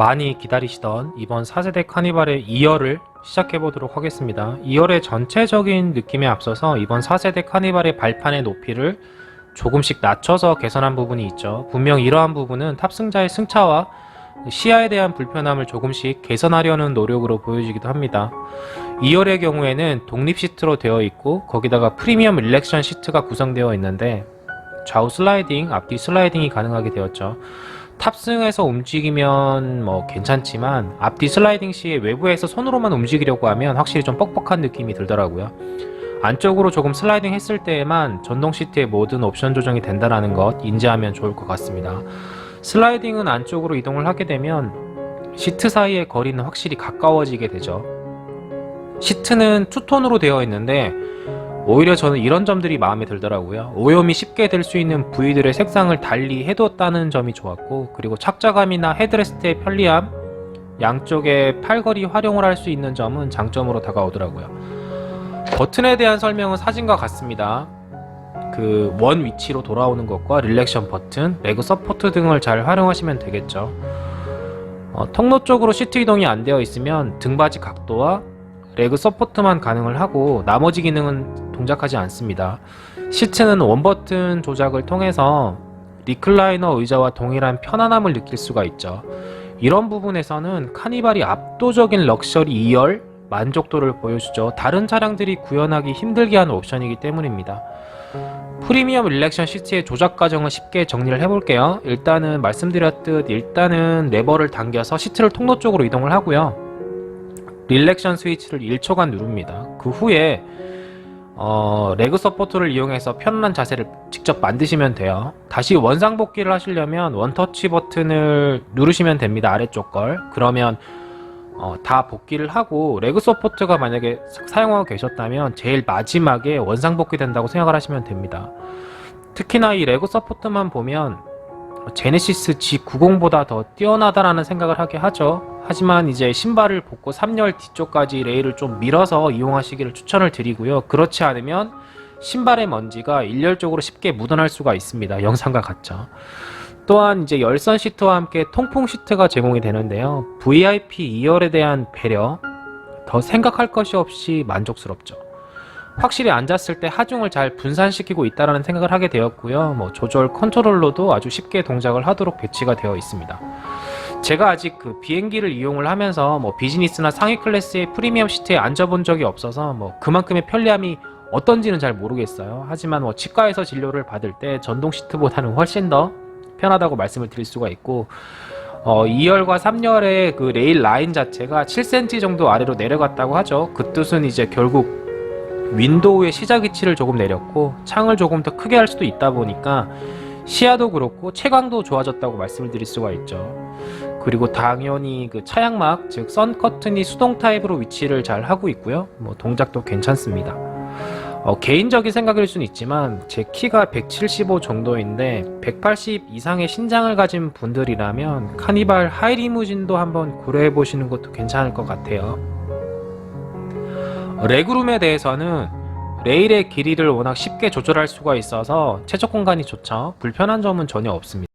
많이 기다리시던 이번 4세대 카니발의 2열을 시작해 보도록 하겠습니다. 2열의 전체적인 느낌에 앞서서 이번 4세대 카니발의 발판의 높이를 조금씩 낮춰서 개선한 부분이 있죠. 분명 이러한 부분은 탑승자의 승차와 시야에 대한 불편함을 조금씩 개선하려는 노력으로 보여지기도 합니다. 2열의 경우에는 독립 시트로 되어 있고 거기다가 프리미엄 릴렉션 시트가 구성되어 있는데 좌우 슬라이딩, 앞뒤 슬라이딩이 가능하게 되었죠. 탑승해서 움직이면 뭐 괜찮지만 앞뒤 슬라이딩 시에 외부에서 손으로만 움직이려고 하면 확실히 좀 뻑뻑한 느낌이 들더라고요. 안쪽으로 조금 슬라이딩 했을 때에만 전동 시트의 모든 옵션 조정이 된다는 것 인지하면 좋을 것 같습니다. 슬라이딩은 안쪽으로 이동을 하게 되면 시트 사이의 거리는 확실히 가까워지게 되죠. 시트는 투톤으로 되어 있는데 오히려 저는 이런 점들이 마음에 들더라고요. 오염이 쉽게 될 수 있는 부위들의 색상을 달리 해뒀다는 점이 좋았고 그리고 착자감이나 헤드레스트의 편리함 양쪽에 팔걸이 활용을 할 수 있는 점은 장점으로 다가오더라고요. 버튼에 대한 설명은 사진과 같습니다. 그 원 위치로 돌아오는 것과 릴렉션 버튼, 레그 서포트 등을 잘 활용하시면 되겠죠. 어, 통로 쪽으로 시트 이동이 안 되어 있으면 등받이 각도와 레그 서포트만 가능을 하고 나머지 기능은 동작하지 않습니다. 시트는 원 버튼 조작을 통해서 리클라이너 의자와 동일한 편안함을 느낄 수가 있죠. 이런 부분에서는 카니발이 압도적인 럭셔리 2열 만족도를 보여주죠. 다른 차량들이 구현하기 힘들게 하는 옵션이기 때문입니다. 프리미엄 릴렉션 시트의 조작 과정을 쉽게 정리를 해볼게요. 일단은 말씀드렸듯 일단은 레버를 당겨서 시트를 통로 쪽으로 이동을 하고요. 릴렉션 스위치를 1초간 누릅니다. 그 후에 어, 레그 서포트를 이용해서 편안한 자세를 직접 만드시면 돼요. 다시 원상 복귀를 하시려면 원터치 버튼을 누르시면 됩니다. 아래쪽 걸. 그러면 어, 다 복귀를 하고 레그 서포트가 만약에 사- 사용하고 계셨다면 제일 마지막에 원상 복귀 된다고 생각을 하시면 됩니다. 특히나 이 레그 서포트만 보면 제네시스 G90보다 더 뛰어나다라는 생각을 하게 하죠. 하지만 이제 신발을 벗고 3열 뒤쪽까지 레일을 좀 밀어서 이용하시기를 추천을 드리고요. 그렇지 않으면 신발의 먼지가 일렬적으로 쉽게 묻어날 수가 있습니다. 영상과 같죠. 또한 이제 열선 시트와 함께 통풍 시트가 제공이 되는데요. VIP 2열에 대한 배려, 더 생각할 것이 없이 만족스럽죠. 확실히 앉았을 때 하중을 잘 분산시키고 있다라는 생각을 하게 되었고요. 뭐 조절 컨트롤러도 아주 쉽게 동작을 하도록 배치가 되어 있습니다. 제가 아직 그 비행기를 이용을 하면서 뭐 비즈니스나 상위 클래스의 프리미엄 시트에 앉아본 적이 없어서 뭐 그만큼의 편리함이 어떤지는 잘 모르겠어요. 하지만 뭐 치과에서 진료를 받을 때 전동 시트보다는 훨씬 더 편하다고 말씀을 드릴 수가 있고 어, 2열과 3열의 그 레일 라인 자체가 7cm 정도 아래로 내려갔다고 하죠. 그 뜻은 이제 결국 윈도우의 시작 위치를 조금 내렸고 창을 조금 더 크게 할 수도 있다 보니까 시야도 그렇고 채광도 좋아졌다고 말씀을 드릴 수가 있죠. 그리고 당연히 그 차양막 즉 선 커튼이 수동 타입으로 위치를 잘 하고 있고요. 뭐 동작도 괜찮습니다. 어, 개인적인 생각일 수는 있지만 제 키가 175 정도인데 180 이상의 신장을 가진 분들이라면 카니발 하이리무진도 한번 고려해 보시는 것도 괜찮을 것 같아요. 레그룸에 대해서는 레일의 길이를 워낙 쉽게 조절할 수가 있어서 최적 공간이 좋죠. 불편한 점은 전혀 없습니다.